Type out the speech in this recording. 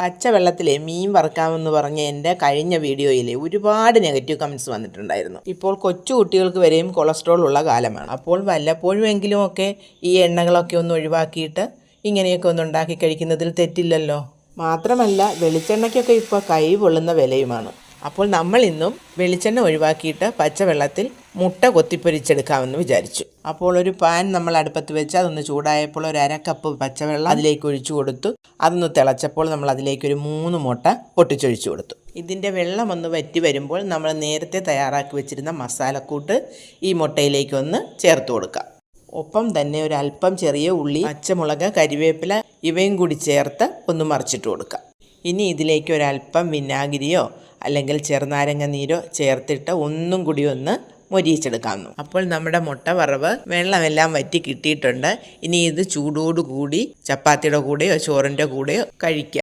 പച്ചവെള്ളത്തിലെ മീൻ വറുക്കാമെന്ന് പറഞ്ഞ എന്റെ കഴിഞ്ഞ വീഡിയോയിൽ ഒരുപാട് നെഗറ്റീവ് കമൻസ് വന്നിട്ടുണ്ടായിരുന്നു. ഇപ്പോൾ കൊച്ചു കുട്ടികൾക്ക് വരെയും കൊളസ്ട്രോൾ ഉള്ള കാലമാണ്. അപ്പോൾ വല്ലപ്പോഴും എങ്കിലും ഒക്കെ ഈ എണ്ണകളൊക്കെ ഒന്ന് ഒഴിവാക്കിയിട്ട് ഇങ്ങനെയൊക്കെ ഒന്ന് ഉണ്ടാക്കി കഴിക്കുന്നതിൽ തെറ്റില്ലല്ലോ? മാത്രമല്ല വെളിച്ചെണ്ണയ്ക്കൊക്കെ ഇപ്പോൾ കൈ പൊള്ളുന്ന വിലയുമാണ്. അപ്പോൾ നമ്മൾ ഇന്നും വെളിച്ചെണ്ണ ഒഴിവാക്കിയിട്ട് പച്ചവെള്ളത്തിൽ മുട്ട കൊത്തിപ്പൊരിച്ചെടുക്കാമെന്ന് വിചാരിച്ചു. അപ്പോൾ ഒരു പാൻ നമ്മൾ അടുപ്പത്ത് വെച്ച് അതൊന്ന് ചൂടായപ്പോൾ ഒരു അര കപ്പ് പച്ചവെള്ളം അതിലേക്ക് ഒഴിച്ചു കൊടുത്തു. അതൊന്ന് തിളച്ചപ്പോൾ നമ്മൾ അതിലേക്ക് ഒരു മൂന്ന് മുട്ട പൊട്ടിച്ചൊഴിച്ചു കൊടുത്തു. ഇതിന്റെ വെള്ളം ഒന്ന് വറ്റി വരുമ്പോൾ നമ്മൾ നേരത്തെ തയ്യാറാക്കി വെച്ചിരുന്ന മസാലക്കൂട്ട് ഈ മുട്ടയിലേക്ക് ഒന്ന് ചേർത്ത് കൊടുക്കാം. ഒപ്പം തന്നെ ഒരു അല്പം ചെറിയ ഉള്ളി പച്ചമുളക് കരിവേപ്പില ഇവയും കൂടി ചേർത്ത് ഒന്ന് മറിച്ചിട്ട് കൊടുക്കാം. ഇനി ഇതിലേക്ക് ഒരല്പം വിനാഗിരിയോ അല്ലെങ്കിൽ ചെറുനാരങ്ങ നീരോ ചേർത്തിട്ട് ഒന്നും കൂടി ഒന്ന് മൊരിയിച്ചെടുക്കാവുന്നു അപ്പോൾ നമ്മുടെ മുട്ട വറവ് വെള്ളമെല്ലാം വറ്റി കിട്ടിയിട്ടുണ്ട്. ഇനി ഇത് ചൂടോടുകൂടി ചപ്പാത്തിയുടെ കൂടെയോ ചോറിന്റെ കൂടെയോ കഴിക്കാം.